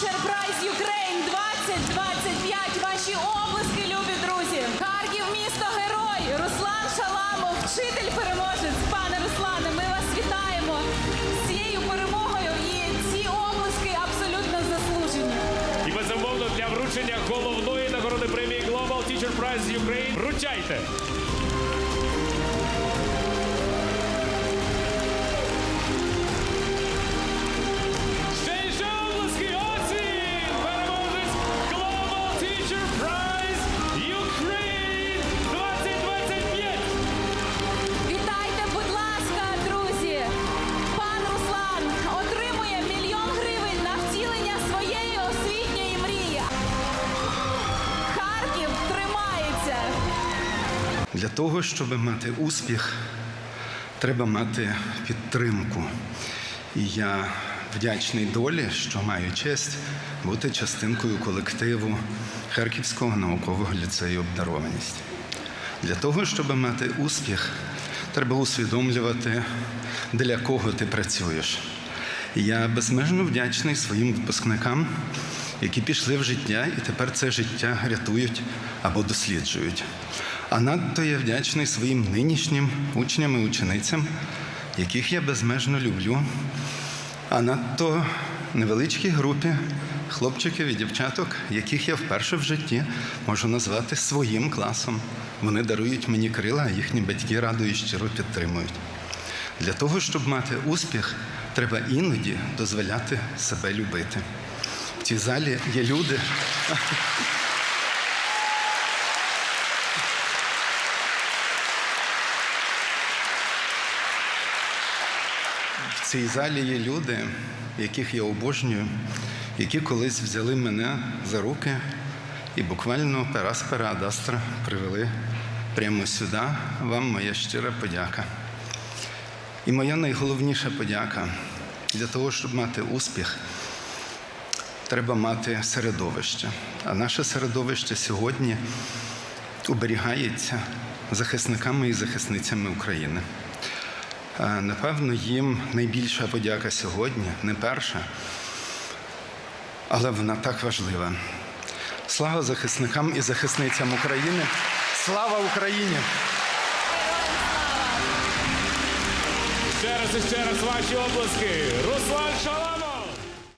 Teacher Prize Ukraine 2025. Ваші облиски, любі друзі. Харків, місто герой. Руслан Шаламов, вчитель переможець. Пане Руслане, ми вас вітаємо з цією перемогою. І ці облиски абсолютно заслужені. І безумовно для вручення головної нагороди премії Global Teacher Prize Ukraine вручайте. Для того, щоб мати успіх, треба мати підтримку. І я вдячний долі, що маю честь бути частинкою колективу Харківського наукового ліцею обдарованість. Для того, щоб мати успіх, треба усвідомлювати, для кого ти працюєш. І я безмежно вдячний своїм випускникам, які пішли в життя і тепер це життя рятують або досліджують. А надто я вдячний своїм нинішнім учням і ученицям, яких я безмежно люблю, а надто невеличкій групі хлопчиків і дівчаток, яких я вперше в житті можу назвати своїм класом. Вони дарують мені крила, а їхні батьки радо і щиро підтримують. Для того, щоб мати успіх, треба іноді дозволяти себе любити. В цій залі є люди. В цій залі є люди, яких я обожнюю, які колись взяли мене за руки і буквально пера з Адастра привели прямо сюди. Вам моя щира подяка. І моя найголовніша подяка для того, щоб мати успіх, треба мати середовище. А наше середовище сьогодні оберігається захисниками і захисницями України. Е, Напевно, їм найбільша подяка сьогодні, не перша, але вона так важлива. Слава захисникам і захисницям України! Слава Україні! Ще раз і ще раз ваші обласки. Руслан Шаламов!